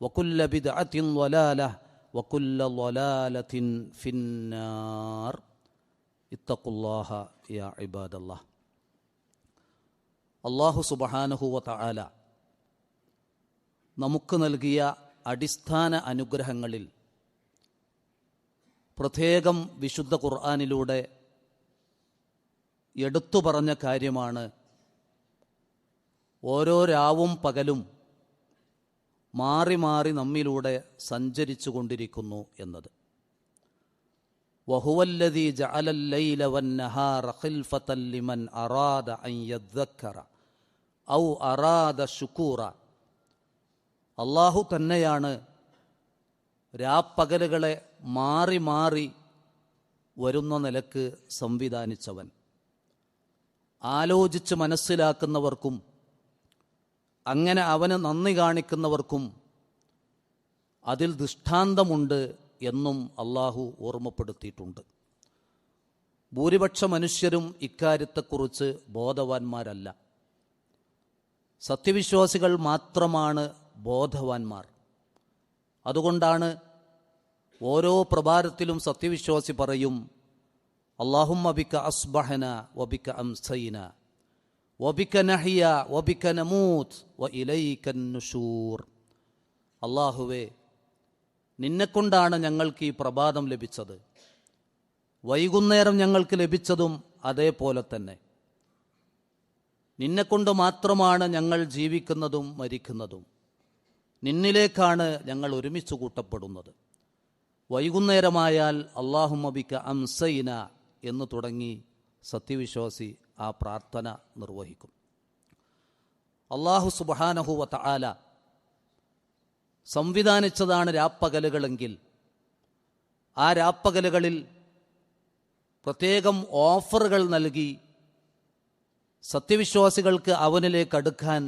وكل بدعة ضلالة وكل ضلالة في النار. اتقوا ഫിന്നാർ يا യാ الله. അള്ളാഹു സുബഹാനഹുവ തആല നമുക്ക് നൽകിയ അടിസ്ഥാന അനുഗ്രഹങ്ങളിൽ പ്രത്യേകം വിശുദ്ധ ഖുർആാനിലൂടെ എടുത്തു പറഞ്ഞ കാര്യമാണ് ഓരോ രാവും പകലും മാറി മാറി നമ്മിലൂടെ സഞ്ചരിച്ചു കൊണ്ടിരിക്കുന്നു എന്നത്. വഹുവല്ലദീ ജഅലൽ ലൈല വന്നഹാറ ഖിൽഫത്തൻ ലിമൻ അറാദ അൻ യദ്ദക്കറ ഔ അറാദ ശുക്കൂറ. അള്ളാഹു തന്നെയാണ് രാപ്പകലുകളെ മാറി മാറി വരുന്ന നിലയ്ക്ക് സംവിധാനിച്ചവൻ. ആലോചിച്ച് മനസ്സിലാക്കുന്നവർക്കും അങ്ങനെ അവന് നന്ദി കാണിക്കുന്നവർക്കും അതിൽ ദൃഷ്ടാന്തമുണ്ട് എന്നും അള്ളാഹു ഓർമ്മപ്പെടുത്തിയിട്ടുണ്ട്. ഭൂരിപക്ഷ മനുഷ്യരും ഇക്കാര്യത്തെക്കുറിച്ച് ബോധവാന്മാരല്ല. സത്യവിശ്വാസികൾ മാത്രമാണ് ബോധവാന്മാർ. അതുകൊണ്ടാണ് ഓരോ പ്രഭാരത്തിലും സത്യവിശ്വാസി പറയും അള്ളാഹും അബിക്ക അസ്ബഹന വബിക്ക അംസൈന വബിക്ക നഹിയ വബിക്ക നമൂത്ത് വ ഇലൈക്കൻ നുഷൂർ. അള്ളാഹുവേ നിന്നെക്കൊണ്ടാണ് ഞങ്ങൾക്ക് ഈ പ്രഭാതം ലഭിച്ചത്. വൈകുന്നേരം ഞങ്ങൾക്ക് ലഭിച്ചതും അതേപോലെ തന്നെ. നിന്നെക്കൊണ്ട് മാത്രമാണ് ഞങ്ങൾ ജീവിക്കുന്നതും മരിക്കുന്നതും. നിന്നിലേക്കാണ് ഞങ്ങൾ ഒരുമിച്ച് കൂട്ടപ്പെടുന്നത്. വൈകുന്നേരമായാൽ അള്ളാഹുമബിക്ക അംസൈന എന്ന് തുടങ്ങി സത്യവിശ്വാസി ആ പ്രാർത്ഥന നിർവഹിക്കും. അള്ളാഹു സുബാനഹുവ തആല സംവിധാനിച്ചതാണ് രാപ്പകലുകളെങ്കിൽ ആ രാപ്പകലുകളിൽ പ്രത്യേകം ഓഫറുകൾ നൽകി സത്യവിശ്വാസികൾക്ക് അവനിലേക്ക് അടുക്കാൻ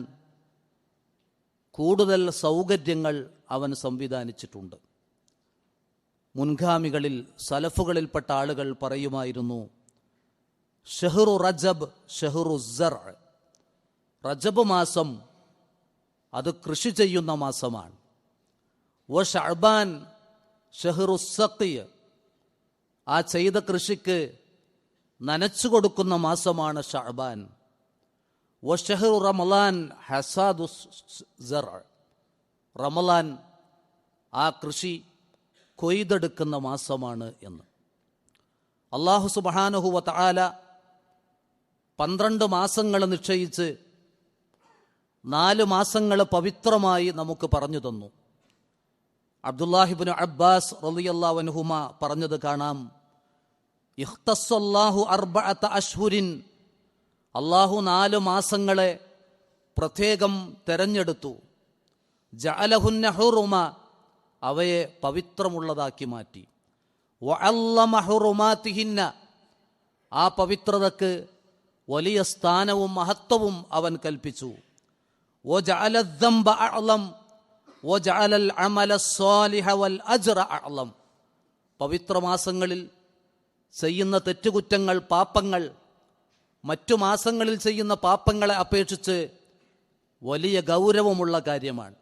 കൂടുതൽ സൗകര്യങ്ങൾ അവൻ സംവിധാനിച്ചിട്ടുണ്ട്. മുൻഗാമികളിൽ സലഫുകളിൽപ്പെട്ട ആളുകൾ പറയുമായിരുന്നു ഷെഹ്റു റജബ് ഷെഹ്റു സർ. റജബ് മാസം അത് കൃഷി ചെയ്യുന്ന മാസമാണ്. വ ഷഅബാൻ ഷെഹ്റു സഖിയ് ആ ചെയ്ത കൃഷിക്ക് നനച്ചു കൊടുക്കുന്ന മാസമാണ് ഷഅബാൻ. വ ഷെഹ്റു റമലാൻ ഹസാദു സർ. റമലാൻ ആ കൃഷി കൊയ്തെടുക്കുന്ന മാസമാണ് എന്ന്. അള്ളാഹു സുബാനുഹുവ തആല പന്ത്രണ്ട് മാസങ്ങൾ നിശ്ചയിച്ച് നാല് മാസങ്ങൾ പവിത്രമായി നമുക്ക് പറഞ്ഞു തന്നു. അബ്ദുല്ലാഹിബിന് അബ്ബാസ് റലിയല്ലാവൻഹുമ പറഞ്ഞത് കാണാം. ഇഖ്തസ്സല്ലാഹു അർബഅത്ത അഷ്ഹുരിൻ അള്ളാഹു നാല് മാസങ്ങളെ പ്രത്യേകം തെരഞ്ഞെടുത്തു. ജഅലഹുന്ന ഹുറുമ അവയെ പവിത്രമുള്ളതാക്കി മാറ്റി. വഅല്ലമഹുറുമാതിഹിന്ന ആ പവിത്രതക്ക് വലിയ സ്ഥാനവും മഹത്വവും അവൻ കൽപ്പിച്ചു. പവിത്ര മാസങ്ങളിൽ അജ്റ ചെയ്യുന്ന തെറ്റുകുറ്റങ്ങൾ പാപ്പങ്ങൾ മറ്റു മാസങ്ങളിൽ ചെയ്യുന്ന പാപ്പങ്ങളെ അപേക്ഷിച്ച് വലിയ ഗൗരവമുള്ള കാര്യമാണ്.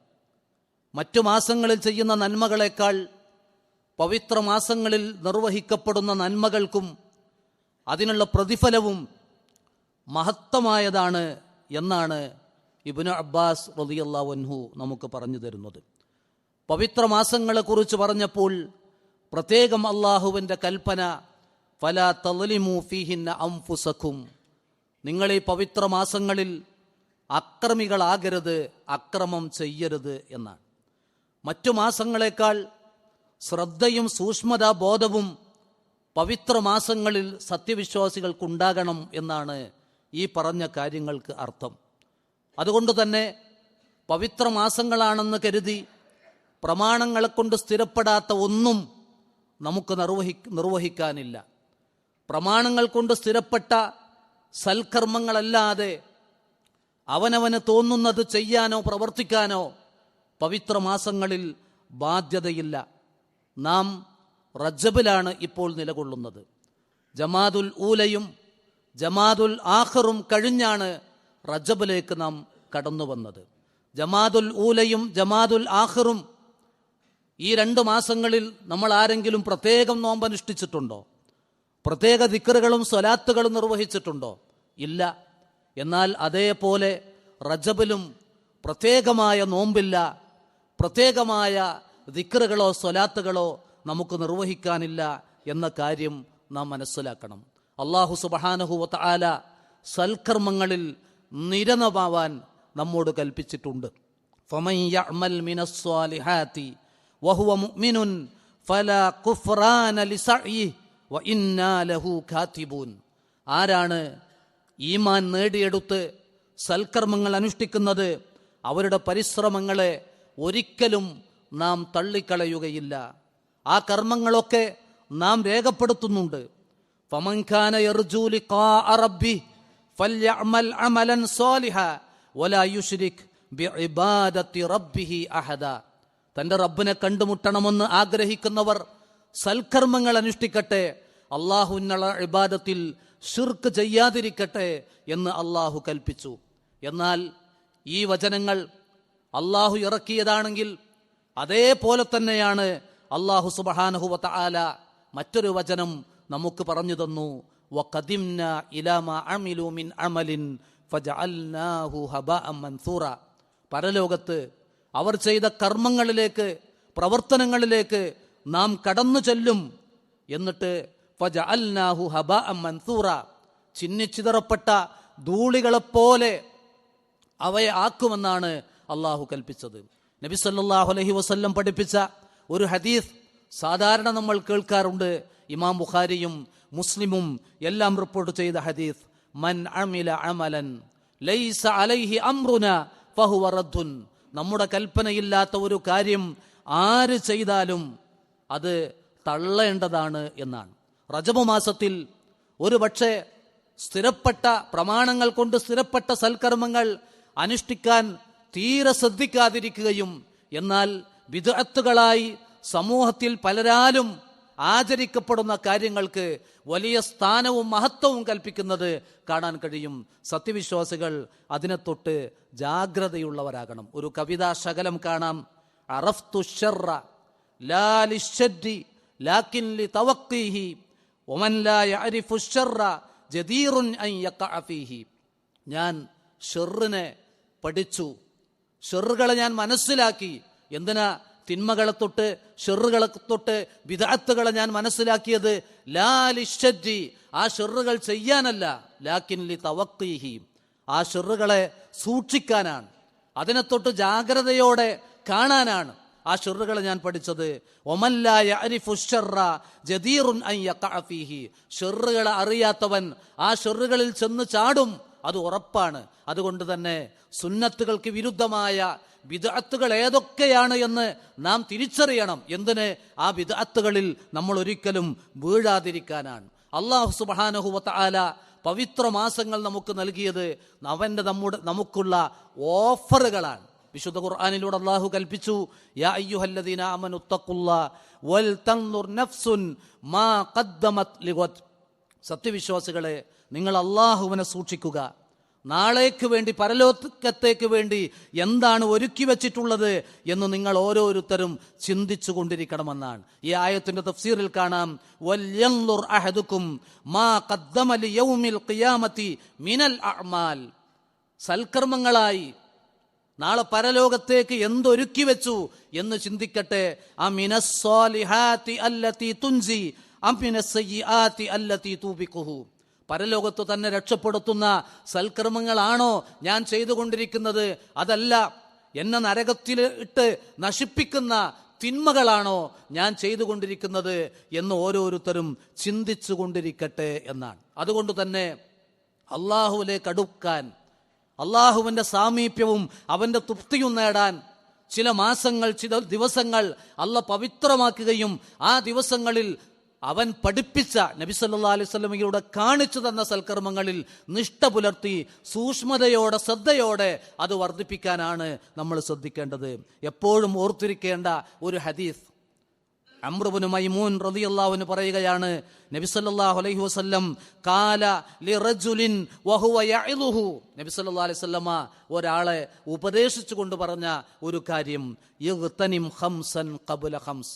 മറ്റു മാസങ്ങളിൽ ചെയ്യുന്ന നന്മകളെക്കാൾ പവിത്ര മാസങ്ങളിൽ നിർവഹിക്കപ്പെടുന്ന നന്മകൾക്കും അതിനുള്ള പ്രതിഫലവും മഹത്തമായതാണ് എന്നാണ് ഇബ്നു അബ്ബാസ് റളിയല്ലാഹു നമുക്ക് പറഞ്ഞു തരുന്നത്. പവിത്ര മാസങ്ങളെക്കുറിച്ച് പറഞ്ഞപ്പോൾ പ്രത്യേകം അള്ളാഹുവിന്റെ കൽപ്പന ഫല തലിമു ഫീഹിന്ന അംഫുസഖും നിങ്ങൾ ഈ പവിത്ര മാസങ്ങളിൽ അക്രമികളാകരുത് അക്രമം ചെയ്യരുത് എന്നാണ്. മറ്റു മാസങ്ങളെക്കാൾ ശ്രദ്ധയും സൂക്ഷ്മതാ ബോധവും പവിത്ര മാസങ്ങളിൽ സത്യവിശ്വാസികൾക്കുണ്ടാകണം എന്നാണ് ഈ പറഞ്ഞ കാര്യങ്ങൾക്ക് അർത്ഥം. അതുകൊണ്ട് തന്നെ പവിത്ര മാസങ്ങളാണെന്ന് കരുതി പ്രമാണങ്ങളെ കൊണ്ട് സ്ഥിരപ്പെടാത്ത ഒന്നും നമുക്ക് നിർവഹി നിർവഹിക്കാനില്ല. പ്രമാണങ്ങൾ കൊണ്ട് സ്ഥിരപ്പെട്ട സൽക്കർമ്മങ്ങളല്ലാതെ അവനവന് തോന്നുന്നത് ചെയ്യാനോ പ്രവർത്തിക്കാനോ പവിത്ര മാസങ്ങളിൽ ബാധ്യതയില്ല. നാം റജബിലാണ് ഇപ്പോൾ നിലകൊള്ളുന്നത്. ജമാദുൽ ഊലയും ജമാദുൽ ആഖറും കഴിഞ്ഞാണ് റജബിലേക്ക് നാം കടന്നു വന്നത്. ജമാദുൽ ഊലയും ജമാദുൽ ആഖറും ഈ രണ്ട് മാസങ്ങളിൽ നമ്മൾ ആരെങ്കിലും പ്രത്യേകം നോമ്പനുഷ്ഠിച്ചിട്ടുണ്ടോ? പ്രത്യേക ദിക്കറുകളും സ്വലാത്തുകളും നിർവഹിച്ചിട്ടുണ്ടോ? ഇല്ല. എന്നാൽ അതേപോലെ റജബിലും പ്രത്യേകമായ നോമ്പില്ല പ്രത്യേകമായ ദിക്കറുകളോ സ്വലാത്തുകളോ നമുക്ക് നിർവഹിക്കാനില്ല എന്ന കാര്യം നാം മനസ്സിലാക്കണം. അള്ളാഹു സുബഹാനഹുവത്ത ആല സൽക്കർമ്മങ്ങളിൽ നിരനമാവാൻ നമ്മോട് കൽപ്പിച്ചിട്ടുണ്ട്. ആരാണ് ഈമാൻ നേടിയെടുത്ത് സൽക്കർമ്മങ്ങൾ അനുഷ്ഠിക്കുന്നത്? അവരുടെ പരിശ്രമങ്ങളെ ഒരിക്കലും നാം തള്ളിക്കളയുകയില്ല. ആ കർമ്മങ്ങളൊക്കെ നാം രേഖപ്പെടുത്തുന്നുണ്ട്. ഫമൻഖാന يرجو لقاء റബ്ബി فليعمل عملا صالحا ولا يشرك ബിഇബാദത്തി ربه അഹദ തന്റെ റബ്ബിനെ കണ്ടുമുട്ടണമെന്ന് ആഗ്രഹിക്കുന്നവർ സൽക്കർമ്മങ്ങൾ അനുഷ്ഠിക്കട്ടെ. അള്ളാഹുന്നുള്ള ഇബാദത്തിൽ ഷിർക്ക് ചെയ്യാതിരിക്കട്ടെ എന്ന് അള്ളാഹു കൽപ്പിച്ചു. എന്നാൽ ഈ വചനങ്ങൾ അള്ളാഹു ഇറക്കിയതാണെങ്കിൽ അതേപോലെ തന്നെയാണ് അള്ളാഹു സുബഹാനഹുവത്ത ആല മറ്റൊരു വചനം നമുക്ക് പറഞ്ഞു തന്നു. അമിലു മിൻ പരലോകത്ത് അവർ ചെയ്ത കർമ്മങ്ങളിലേക്ക് പ്രവർത്തനങ്ങളിലേക്ക് നാം കടന്നു ചെല്ലും എന്നിട്ട് ഫജഅൽനാഹു ഹബഅൻ മൻസൂറ. ചിന്നിച്ചിതറപ്പെട്ട ധൂളികളെപ്പോലെ അവയെ ആക്കുമെന്നാണ് അള്ളാഹു കൽപ്പിച്ചത്. നബി സല്ലല്ലാഹു അലൈഹി വസല്ലം പഠിപ്പിച്ച ഒരു ഹദീസ് സാധാരണ നമ്മൾ കേൾക്കാറുണ്ട്. ഇമാം ബുഖാരിയും മുസ്ലിമും എല്ലാം റിപ്പോർട്ട് ചെയ്ത ഹദീസ് മൻ അമില അമലൻ ലൈസ അലൈഹി അംറുന ഫഹുവ റദ്ദുൻ. നമ്മുടെ കൽപ്പനയില്ലാത്ത ഒരു കാര്യം ആര് ചെയ്താലും അത് തള്ളേണ്ടതാണ് എന്നാണ്. റജബ് മാസത്തിൽ ഒരു പക്ഷേ സ്ഥിരപ്പെട്ട പ്രമാണങ്ങൾ കൊണ്ട് സ്ഥിരപ്പെട്ട സൽക്കർമ്മങ്ങൾ അനുഷ്ഠിക്കാൻ തീരെ ശ്രദ്ധിക്കാതിരിക്കുകയും എന്നാൽ വിദഗ്ധകളായി സമൂഹത്തിൽ പലരാലും ആചരിക്കപ്പെടുന്ന കാര്യങ്ങൾക്ക് വലിയ സ്ഥാനവും മഹത്വവും കൽപ്പിക്കുന്നത് കാണാൻ കഴിയും. സത്യവിശ്വാസികൾ അതിനെ തൊട്ട് ജാഗ്രതയുള്ളവരാകണം. ഒരു കവിതാ ശകലം കാണാം. അറഫ്തു ലാ ജദീറുൻ അൻ ഞാൻ ഷെറിനെ പഠിച്ചു. ഷെറുകളെ ഞാൻ മനസ്സിലാക്കി. എന്തിനാ തിന്മകളെ തൊട്ട് ഷെറുകളെ തൊട്ട് വിധാത്തുകളെ ഞാൻ മനസ്സിലാക്കിയത് ലാലിഷി ആ ഷെറുകൾ ചെയ്യാനല്ല. ലാക്കിൻ ലി തവക്കീഹി ആ ഷെറുകളെ സൂക്ഷിക്കാനാണ്. അതിനെ തൊട്ട് ജാഗ്രതയോടെ കാണാനാണ് ആ ഷെറുകളെ ഞാൻ പഠിച്ചത്. ഒമല്ലായ ജദീറുൻ യഖഅ ഫീഹി. ഷെറുകളെ അറിയാത്തവൻ ആ ഷെറുകളിൽ ചെന്ന് ചാടും. അത് ഉറപ്പാണ്. അതുകൊണ്ട് തന്നെ സുന്നത്തുകൾക്ക് വിരുദ്ധമായ വിദഅത്തുകൾ ഏതൊക്കെയാണ് എന്ന് നാം തിരിച്ചറിയണം. എന്തിന്? ആ വിദഅത്തുകളിൽ നമ്മൾ ഒരിക്കലും വീഴാതിരിക്കാനാണ്. അള്ളാഹു സുബാനഹുവത്ത ആല പവിത്ര മാസങ്ങൾ നമുക്ക് നൽകിയത് അവന്റെ നമ്മുടെ നമുക്കുള്ള ഓഫറുകളാണ്. വിശുദ്ധ ഖുർആാനിലൂടെ അള്ളാഹു കൽപ്പിച്ചു സത്യവിശ്വാസികളെ നിങ്ങൾ അള്ളാഹുവിനെ സൂക്ഷിക്കുക. നാളേക്ക് വേണ്ടി പരലോകത്തേക്ക് വേണ്ടി എന്താണ് ഒരുക്കി വെച്ചിട്ടുള്ളത് എന്ന് നിങ്ങൾ ഓരോരുത്തരും ചിന്തിച്ചു കൊണ്ടിരിക്കണമെന്നാണ്. ഈ ആയത്തിന്റെ തഫ്സീറിൽ കാണാം മിനൽ സൽക്കർമ്മങ്ങളായി നാളെ പരലോകത്തേക്ക് എന്തൊരുക്കി വെച്ചു എന്ന് ചിന്തിക്കട്ടെ. അമിനസ്സാലിഹാത്തി അല്ലത്തി തുൻസി അമിനസ്സയ്യിആത്തി അല്ലത്തി തൂബിക്കുഹു പരലോകത്ത് തന്നെ രക്ഷപ്പെടുത്തുന്ന സൽക്കർമ്മങ്ങളാണോ ഞാൻ ചെയ്തുകൊണ്ടിരിക്കുന്നത്? അതല്ല എന്നെ നരകത്തിൽ ഇട്ട് നശിപ്പിക്കുന്ന തിന്മകളാണോ ഞാൻ ചെയ്തുകൊണ്ടിരിക്കുന്നത് എന്ന് ഓരോരുത്തരും ചിന്തിച്ചു കൊണ്ടിരിക്കട്ടെ എന്നാണ്. അതുകൊണ്ട് തന്നെ അള്ളാഹുവിലേക്ക് അടുക്കാൻ അള്ളാഹുവിന്റെ സാമീപ്യവും അവന്റെ തൃപ്തിയും നേടാൻ ചില മാസങ്ങൾ ചില ദിവസങ്ങൾ അല്ല പവിത്രമാക്കുകയും ആ ദിവസങ്ങളിൽ അവൻ പഠിപ്പിച്ച നബി നബിസല്ലാ അലൈഹി സ്വലമയുടെ കാണിച്ചു തന്ന സൽക്കർമ്മങ്ങളിൽ നിഷ്ഠ പുലർത്തി സൂക്ഷ്മതയോടെ ശ്രദ്ധയോടെ അത് വർദ്ധിപ്പിക്കാനാണ് നമ്മൾ ശ്രദ്ധിക്കേണ്ടത്. എപ്പോഴും ഓർത്തിരിക്കേണ്ട ഒരു ഹദീസ്. അമ്രബുന് മൈമൂൻ റതിയല്ലാവിന് പറയുകയാണ് നബി സല്ലല്ലാഹു അലൈഹി വസല്ലം കാല ലിറജുലിൻ വഹുവ യഇലുഹു നബി സല്ലല്ലാഹു അലൈഹി വസല്ലമ ഒരാളെ ഉപദേശിച്ചു കൊണ്ട് പറഞ്ഞ ഒരു കാര്യം യഗ്തനിം ഖംസൻ ഖബ്ല ഖംസ്.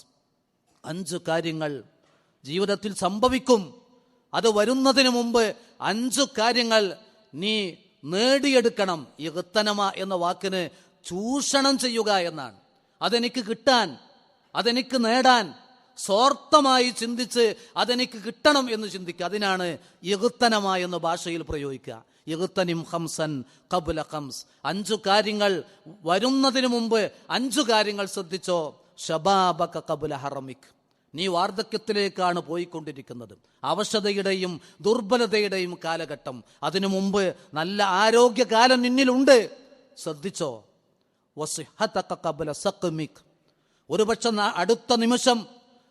അഞ്ച് കാര്യങ്ങൾ ജീവിതത്തിൽ സംഭവിക്കും. അത് വരുന്നതിന് മുമ്പ് അഞ്ചു കാര്യങ്ങൾ നീ നേടിയെടുക്കണം. യഗ്തനമ എന്ന വാക്കിന് ചൂഷണം ചെയ്യുക എന്നാണ്. അതെനിക്ക് കിട്ടാൻ അതെനിക്ക് നേടാൻ സ്വാർത്ഥമായി ചിന്തിച്ച് അതെനിക്ക് കിട്ടണം എന്ന് ചിന്തിക്കുക. അതിനാണ് യകുത്തനമ എന്ന ഭാഷയിൽ പ്രയോഗിക്കുക. യകുത്തനിം ഹംസൻ കബുല ഹംസ് അഞ്ചു കാര്യങ്ങൾ വരുന്നതിന് മുമ്പ് അഞ്ചു കാര്യങ്ങൾ ശ്രദ്ധിച്ചോ. ഷബാബക കബുല ഹറമിക്. നീ വാർദ്ധക്യത്തിലേക്കാണ് പോയിക്കൊണ്ടിരിക്കുന്നത്. അവശതയുടെയും ദുർബലതയുടെയും കാലഘട്ടം. അതിനു മുമ്പ് നല്ല ആരോഗ്യകാലം നിന്നിലുണ്ട്. ശ്രദ്ധിച്ചോ? ഒരുപക്ഷെ അടുത്ത നിമിഷം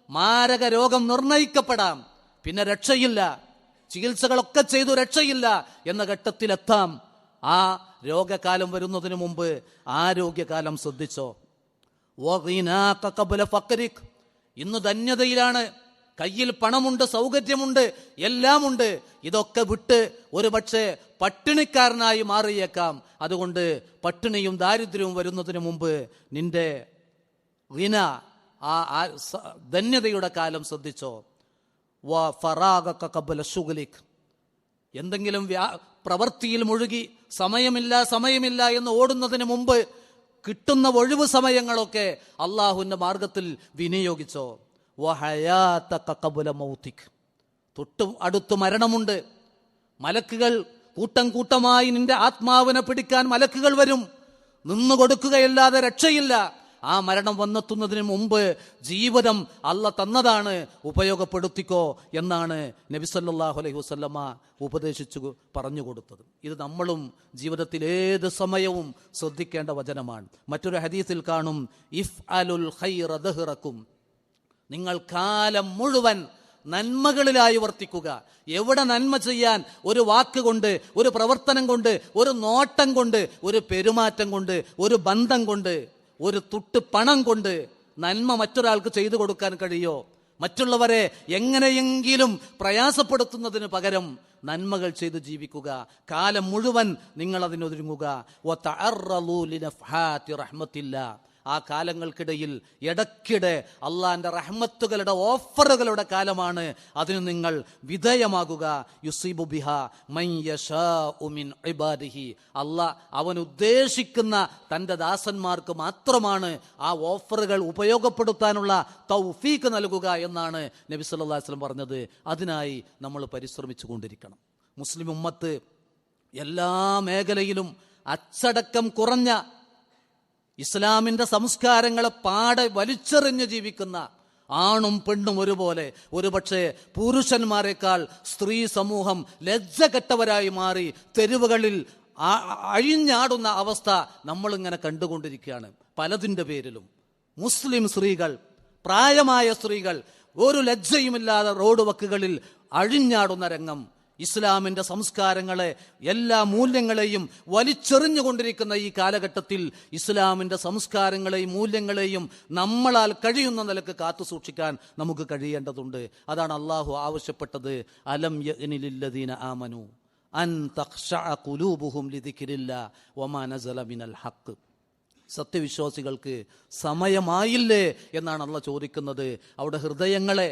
മാരക രോഗം നിർണയിക്കപ്പെടാം. പിന്നെ രക്ഷയില്ല. ചികിത്സകളൊക്കെ ചെയ്തു രക്ഷയില്ല എന്ന ഘട്ടത്തിലെത്താം. ആ രോഗകാലം വരുന്നതിന് മുമ്പ് ആരോഗ്യകാലം ശ്രദ്ധിച്ചോ? ഫഖരിക്. ഇന്ന് ധന്യതയിലാണ്. കയ്യിൽ പണമുണ്ട് സൗകര്യമുണ്ട് എല്ലാമുണ്ട്. ഇതൊക്കെ വിട്ട് ഒരു പക്ഷേ പട്ടിണിക്കാരനായി മാറിയേക്കാം. അതുകൊണ്ട് പട്ടിണിയും ദാരിദ്ര്യവും വരുന്നതിന് മുമ്പ് നിന്റെ ഗിന ആ ധന്യതയുടെ കാലം ശ്രദ്ധിച്ചോ. വ ഫറാഗക കബല ശുഗ്ലിക്. എന്തെങ്കിലും പ്രവൃത്തിയിൽ മുഴുകി സമയമില്ല സമയമില്ല എന്ന് ഓടുന്നതിന് മുമ്പ് കിട്ടുന്ന ഒഴിവ് സമയങ്ങളൊക്കെ അള്ളാഹുവിന്റെ മാർഗത്തിൽ വിനിയോഗിച്ചോ? വഹയാത്ത കക്കബുല മൗത്തിക്. തൊട്ട് അടുത്ത് മരണമുണ്ട്. മലക്കുകൾ കൂട്ടം കൂട്ടമായി നിന്റെ ആത്മാവിനെ പിടിക്കാൻ മലക്കുകൾ വരും. നിന്നു കൊടുക്കുകയല്ലാതെ രക്ഷയില്ല. ആ മരണം വന്നെത്തുന്നതിന് മുമ്പ് ജീവിതം അല്ല തന്നതാണ് ഉപയോഗപ്പെടുത്തിക്കോ എന്നാണ് നബിസല്ലാഹു അലൈഹി വസ്ല്ലമ്മ ഉപദേശിച്ചു പറഞ്ഞു കൊടുത്തത്. ഇത് നമ്മളും ജീവിതത്തിൽ ഏത് സമയവും ശ്രദ്ധിക്കേണ്ട വചനമാണ്. മറ്റൊരു ഹദീസിൽ കാണും ഇഫ് അലുൽ ഖൈറ ദഹ്റക്കും. നിങ്ങൾ കാലം മുഴുവൻ നന്മകളിലായി വർത്തിക്കുക. എവിടെ നന്മ ചെയ്യാൻ ഒരു വാക്ക് കൊണ്ട് ഒരു പ്രവർത്തനം കൊണ്ട് ഒരു നോട്ടം കൊണ്ട് ഒരു പെരുമാറ്റം കൊണ്ട് ഒരു ബന്ധം കൊണ്ട് ഒരു തുട്ട് പണം കൊണ്ട് നന്മ മറ്റൊരാൾക്ക് ചെയ്തു കൊടുക്കാൻ കഴിയോ? മറ്റുള്ളവരെ എങ്ങനെയെങ്കിലും പ്രയാസപ്പെടുത്തുന്നതിന് പകരം നന്മകൾ ചെയ്ത് ജീവിക്കുക. കാലം മുഴുവൻ നിങ്ങൾ അതിനൊതുങ്ങുക ആ കാലങ്ങൾക്കിടയിൽ ഇടയ്ക്കിടെ അള്ളാന്റെ റഹ്മത്തുകളുടെ ഓഫറുകളുടെ കാലമാണ്. അതിന് നിങ്ങൾ വിധേയമാകുക. യുസീബു ബിഹ മൻ യശാഉ മിൻ ഇബാദിഹി. അള്ളാഹ് അവൻ ഉദ്ദേശിക്കുന്ന തന്റെ ദാസന്മാർക്ക് മാത്രമാണ് ആ ഓഫറുകൾ ഉപയോഗപ്പെടുത്താനുള്ള തൗഫീക്ക് നൽകുക എന്നാണ് നബി സല്ലാ വസല്ലം പറഞ്ഞത്. അതിനായി നമ്മൾ പരിശ്രമിച്ചു കൊണ്ടിരിക്കണം മുസ്ലിം ഉമ്മത്ത് എല്ലാ മേഖലയിലും അച്ചടക്കം കുറഞ്ഞ ഇസ്ലാമിന്റെ സംസ്കാരങ്ങളെ പാടെ വലിച്ചെറിഞ്ഞ് ജീവിക്കുന്ന ആണും പെണ്ണും ഒരുപോലെ ഒരുപക്ഷെ പുരുഷന്മാരെക്കാൾ സ്ത്രീ സമൂഹം ലജ്ജകെട്ടവരായി മാറി തെരുവുകളിൽ അഴിഞ്ഞാടുന്ന അവസ്ഥ നമ്മളിങ്ങനെ കണ്ടുകൊണ്ടിരിക്കുകയാണ് പലതിന്റെ പേരിലും. മുസ്ലിം സ്ത്രീകൾ പ്രായമായ സ്ത്രീകൾ ഒരു ലജ്ജയുമില്ലാതെ റോഡ് വക്കുകളിൽ അഴിഞ്ഞാടുന്ന രംഗം ഇസ്ലാമിന്റെ സംസ്കാരങ്ങളെ എല്ലാ മൂല്യങ്ങളെയും വലിച്ചെറിഞ്ഞുകൊണ്ടിരിക്കുന്ന ഈ കാലഘട്ടത്തിൽ ഇസ്ലാമിന്റെ സംസ്കാരങ്ങളെയും മൂല്യങ്ങളെയും നമ്മളാൽ കഴിയുന്ന നിലയ്ക്ക് കാത്തു സൂക്ഷിക്കാൻ നമുക്ക് കഴിയേണ്ടതുണ്ട്. അതാണ് അള്ളാഹു ആവശ്യപ്പെട്ടത്. അലം യനിലില്ലദീന ആമനു അൻ തഖ്ശഅ ഖുലൂബുഹും ലിദിക്രില്ലാ വമാ നസല മിനൽ സത്യവിശ്വാസികൾക്ക് സമയമായില്ലേ എന്നാണ് അള്ള ചോദിക്കുന്നത്. അവിടെ ഹൃദയങ്ങളെ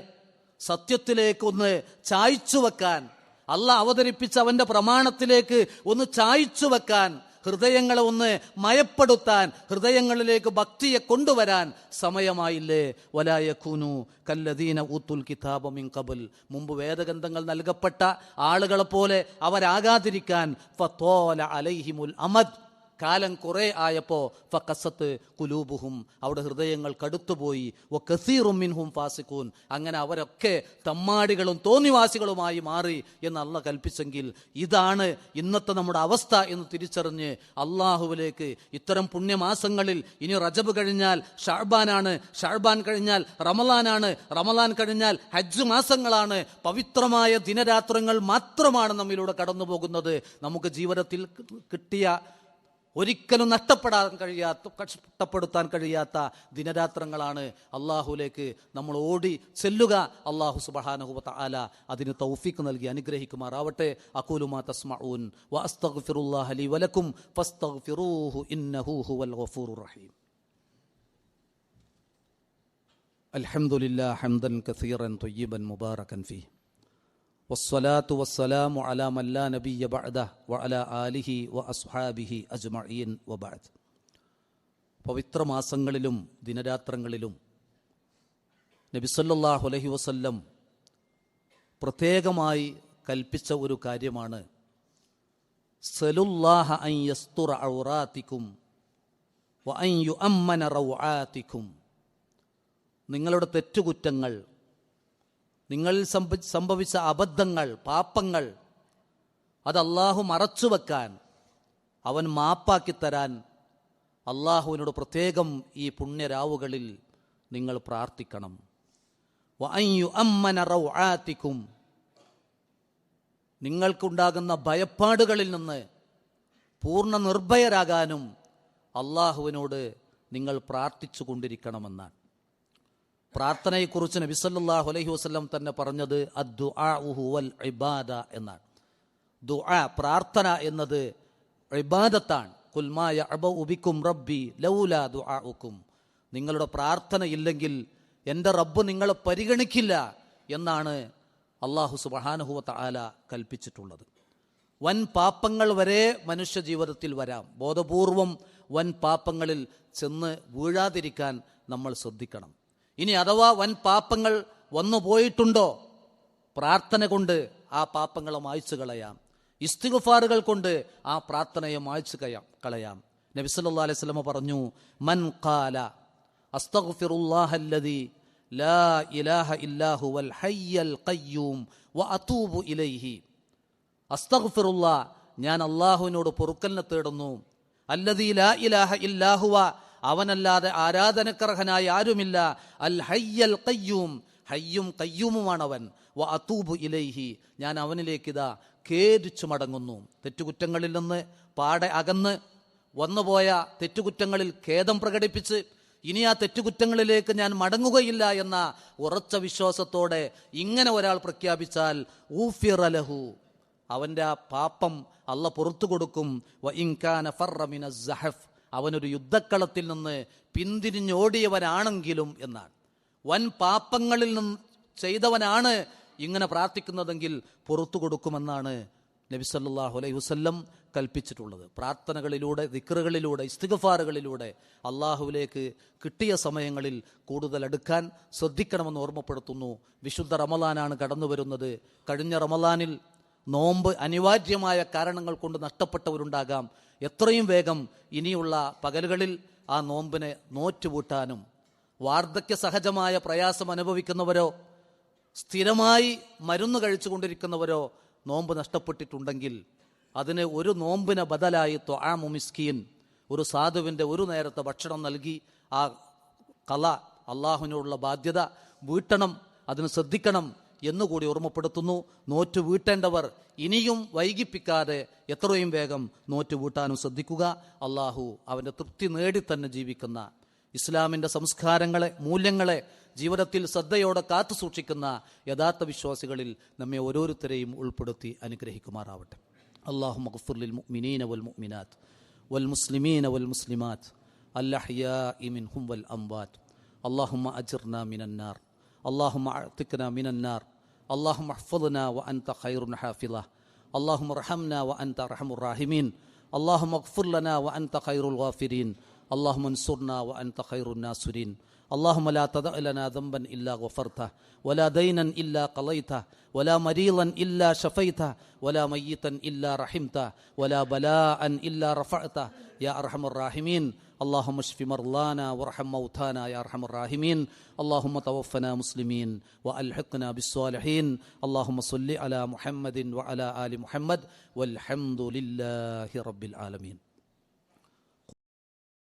സത്യത്തിലേക്കൊന്ന് ചായ്ച്ചു വെക്കാൻ അല്ല അവതരിപ്പിച്ച അവന്റെ പ്രമാണത്തിലേക്ക് ഒന്ന് ചായ്ച്ചു വെക്കാൻ ഹൃദയങ്ങളെ ഒന്ന് മയപ്പെടുത്താൻ ഹൃദയങ്ങളിലേക്ക് ഭക്തിയെ കൊണ്ടുവരാൻ സമയമായില്ലേ? വലായ കുനു കല്ലദീന ഊത്തുൽ കിതാബമിൻ കബുൽ മുമ്പ് വേദഗ്രന്ഥങ്ങൾ നൽകപ്പെട്ട ആളുകളെപ്പോലെ അവരാകാതിരിക്കാൻ ഫത്തോല അലൈഹിമുൽ അമദ്. കാലം കുറെ ആയപ്പോ ഫക്കസത്ത് കുലൂബുഹും അവിടെ ഹൃദയങ്ങൾ കടുത്തുപോയി. ഒ കസീറുമിൻഹും ഫാസിക്കൂൻ അങ്ങനെ അവരൊക്കെ തമ്മാടികളും തോന്നിവാസികളുമായി മാറി എന്ന് അള്ള കൽപ്പിച്ചെങ്കിൽ ഇതാണ് ഇന്നത്തെ നമ്മുടെ അവസ്ഥ എന്ന് തിരിച്ചറിഞ്ഞ് അള്ളാഹുവിലേക്ക് ഇത്തരം പുണ്യമാസങ്ങളിൽ ഇനി റജബ് കഴിഞ്ഞാൽ ഷാർബാനാണ് ഷാർബാൻ കഴിഞ്ഞാൽ റമലാനാണ് റമലാൻ കഴിഞ്ഞാൽ ഹജ്ജ് മാസങ്ങളാണ്. പവിത്രമായ ദിനരാത്രങ്ങൾ മാത്രമാണ് നമ്മിലൂടെ കടന്നു പോകുന്നത് നമുക്ക് ജീവിതത്തിൽ കിട്ടിയ ഒരിക്കലും നഷ്ടപ്പെടാൻ കഴിയാത്ത കഷ്ടപ്പെടുത്താൻ കഴിയാത്ത ദിനരാത്രങ്ങളാണ് അള്ളാഹുലേക്ക് നമ്മൾ ഓടി ചെല്ലുക. അള്ളാഹു സുബഹാനഹുബത്ത് ആല അതിന് തൗഫീക്ക് നൽകി അനുഗ്രഹിക്കുമാറാവട്ടെ. അക്കൂലുമാ തസ്മഊൻ വഅസ്തഗ്ഫിറുല്ലാഹ ലി വലക്കും ഫസ്തഗ്ഫിറൂഹു ഇന്നഹു ഹുവൽ ഗഫൂറുർ റഹീം. അൽഹംദുലില്ലാ ഹംദൻ കസീറൻ ത്വയ്യിബൻ വസ്സലാത്തു വസ്സലാമു അലാ മല്ലാ നബിയ ബഅദ വ അല ആലിഹി വ അസ്ഹാബിഹി അജ്മഈൻ വ ബഅദ്. പവിത്ര മാസങ്ങളിലും ദിനരാത്രങ്ങളിലും നബി സല്ലല്ലാഹു അലൈഹി വസല്ലം പ്രത്യേകമായി കൽപ്പിച്ച ഒരു കാര്യമാണ്. സലുല്ലാഹ അൻ യസ്തുറ ഔറാതികും വ അൻ യുഅമ്മന റൗആതികും നിങ്ങളുടെ തെറ്റുകുറ്റങ്ങൾ നിങ്ങളിൽ സംഭ- സംഭവിച്ച അബദ്ധങ്ങൾ പാപ്പങ്ങൾ അത് അള്ളാഹു മറച്ചു വെക്കാൻ അവൻ മാപ്പാക്കി തരാൻ അള്ളാഹുവിനോട് പ്രത്യേകം ഈ പുണ്യരാവുകളിൽ നിങ്ങൾ പ്രാർത്ഥിക്കണം. നിങ്ങൾക്കുണ്ടാകുന്ന ഭയപ്പാടുകളിൽ നിന്ന് പൂർണ നിർഭയരാകാനും അള്ളാഹുവിനോട് നിങ്ങൾ പ്രാർത്ഥിച്ചു കൊണ്ടിരിക്കണമെന്നാണ് പ്രാർത്ഥനയെക്കുറിച്ച് നബി സല്ലല്ലാഹു അലൈഹി വസല്ലം തന്നെ പറഞ്ഞത് അദ്ദുആഉഹു വൽ ഇബാദ എന്നാണ്. ദുആ പ്രാർത്ഥന എന്നത് ഇബാദത്താണ്. കുൽമായ അബ ഉബിക്കും റബ്ബി ലൗല ദുആഉക്കും. നിങ്ങളുടെ പ്രാർത്ഥന ഇല്ലെങ്കിൽ എന്റെ റബ്ബ് നിങ്ങളെ പരിഗണിക്കില്ല എന്നാണ് അള്ളാഹു സുബ്ഹാനഹു ആല കൽപ്പിച്ചിട്ടുള്ളത്. വൻ പാപ്പങ്ങൾ വരെ മനുഷ്യ ജീവിതത്തിൽ വരാം. ബോധപൂർവം വൻ പാപ്പങ്ങളിൽ ചെന്ന് വീഴാതിരിക്കാൻ നമ്മൾ ശ്രദ്ധിക്കണം. ഇനി അഥവാ വൻ പാപ്പങ്ങൾ വന്നു പോയിട്ടുണ്ടോ? പ്രാർത്ഥന കൊണ്ട് ആ പാപങ്ങളെ മായ്ച്ചു കളയാം. ഇസ്തിഗുഫാറുകൾ കൊണ്ട് ആ പ്രാർത്ഥനയെ മായ്ച്ചു കയാം കളയാം. നബി സല്ലല്ലാഹു അലൈഹി സ്വലമ പറഞ്ഞു മൻ കാല അസ്തഗ്ഫിറുല്ലാഹല്ലദീ ലാ ഇലാഹ ഇല്ലാഹു വൽ ഹയ്യൽ ഖയ്യൂം വ അതൂബു ഇലൈഹി. അസ്തഗുഫിറുല്ലാ ഞാൻ അള്ളാഹുവിനോട് പൊറുക്കലിനെ തേടുന്നു. അല്ലദി ലാ ഇലാഹ ഇല്ലാഹുവ അവനല്ലാതെ ആരാധനക്കർഹനായ ആരുമില്ല. അൽ ഹയ്യൽ കയ്യൂം ഹയ്യും കയ്യൂമുമാണ് അവൻ വ അതൂബു ഇലൈഹി. ഞാൻ അവനിലേക്ക് ഇതാ ഖേദിച്ചു മടങ്ങുന്നു. തെറ്റുകുറ്റങ്ങളിൽ നിന്ന് പാടെ അകന്ന് വന്നുപോയ തെറ്റുകുറ്റങ്ങളിൽ ഖേദം പ്രകടിപ്പിച്ച് ഇനി ആ തെറ്റുകുറ്റങ്ങളിലേക്ക് ഞാൻ മടങ്ങുകയില്ല എന്ന ഉറച്ച വിശ്വാസത്തോടെ ഇങ്ങനെ ഒരാൾ പ്രഖ്യാപിച്ചാൽ ഊഫിറലഹു അവന്റെ ആ പാപ്പം അല്ല പുറത്തു കൊടുക്കും വ ഇൻകാന ഫർറ മിന സഹഫ്. അവനൊരു യുദ്ധക്കളത്തിൽ നിന്ന് പിന്തിരിഞ്ഞോടിയവനാണെങ്കിലും എന്നാണ്. വൻ പാപ്പങ്ങളിൽ നിന്ന് ചെയ്തവനാണ് ഇങ്ങനെ പ്രാർത്ഥിക്കുന്നതെങ്കിൽ പുറത്തു കൊടുക്കുമെന്നാണ് നബി സല്ലല്ലാഹു അലൈഹി വസ്ല്ലം കൽപ്പിച്ചിട്ടുള്ളത്. പ്രാർത്ഥനകളിലൂടെ ദിക്റുകളിലൂടെ ഇസ്തിഗഫാറുകളിലൂടെ അള്ളാഹുവിലേക്ക് കിട്ടിയ സമയങ്ങളിൽ കൂടുതൽ അടുക്കാൻ ശ്രദ്ധിക്കണമെന്ന് ഓർമ്മപ്പെടുത്തുന്നു. വിശുദ്ധ റമലാനാണ് കടന്നു വരുന്നത് കഴിഞ്ഞ റമലാനിൽ നോമ്പ് അനിവാര്യമായ കാരണങ്ങൾ കൊണ്ട് നഷ്ടപ്പെട്ടവരുണ്ടാകാം. എത്രയും വേഗം ഇനിയുള്ള പകലുകളിൽ ആ നോമ്പിനെ നോറ്റുപൂട്ടാനും വാർദ്ധക്യ സഹജമായ പ്രയാസം അനുഭവിക്കുന്നവരോ സ്ഥിരമായി മരുന്ന് കഴിച്ചു കൊണ്ടിരിക്കുന്നവരോ നോമ്പ് നഷ്ടപ്പെട്ടിട്ടുണ്ടെങ്കിൽ അതിന് ഒരു നോമ്പിന് ബദലായി ത്വആമു മിസ്കീൻ ഒരു സാധുവിന്റെ ഒരു നേരത്തെ ഭക്ഷണം നൽകി ആ കല അള്ളാഹുവിനോടുള്ള ബാധ്യത വീട്ടണം അതിന് ശ്രദ്ധിക്കണം എന്നുകൂടി ഓർമ്മപ്പെടുത്തുന്നു. നോറ്റ് വീട്ടേണ്ടവർ ഇനിയും വൈകിപ്പിക്കാതെ എത്രയും വേഗം നോറ്റ് വീട്ടാനും ശ്രദ്ധിക്കുക. അള്ളാഹു അവന്റെ തൃപ്തി നേടി തന്നെ ജീവിക്കുന്ന ഇസ്ലാമിന്റെ സംസ്കാരങ്ങളെ മൂല്യങ്ങളെ ജീവിതത്തിൽ ശ്രദ്ധയോടെ കാത്തു സൂക്ഷിക്കുന്ന യഥാർത്ഥ വിശ്വാസികളിൽ നമ്മെ ഓരോരുത്തരെയും ഉൾപ്പെടുത്തി അനുഗ്രഹിക്കുമാറാവട്ടെ. അള്ളാഹു മഖഫുർലിൽ മുഅ്മിനീന വൽ മുഅ്മിനാത്ത് വൽ മുസ്ലിമീന വൽ മുസ്ലിമാത്ത് അല്ലഹ്യാ ഇമിൻ ഹും വൽ അംവാത്ത്. അള്ളാഹുമ അജിർന മിനന്നാർ. اللهم أعتقنا من النار. اللهم احفظنا وأنت خير حافظة. اللهم ارحمنا وأنت أرحم الراحمين. اللهم اغفر لنا وأنت خير الغافرين. اللهم انصرنا وأنت خير الناصرين. اللهم لا تدع لنا ذنبا إلا غفرته ولا دينا إلا قضيته ولا مريضا إلا شفيته ولا ميتا إلا رحمته ولا بلاء إلا رفعته. يا أرحم الراحمين اللهم اشف مرضانا وارحم موتانا يا أرحم الراحمين. اللهم توفنا مسلمين وألحقنا بالصالحين. اللهم صل على محمد وعلى آل محمد والحمد لله رب العالمين.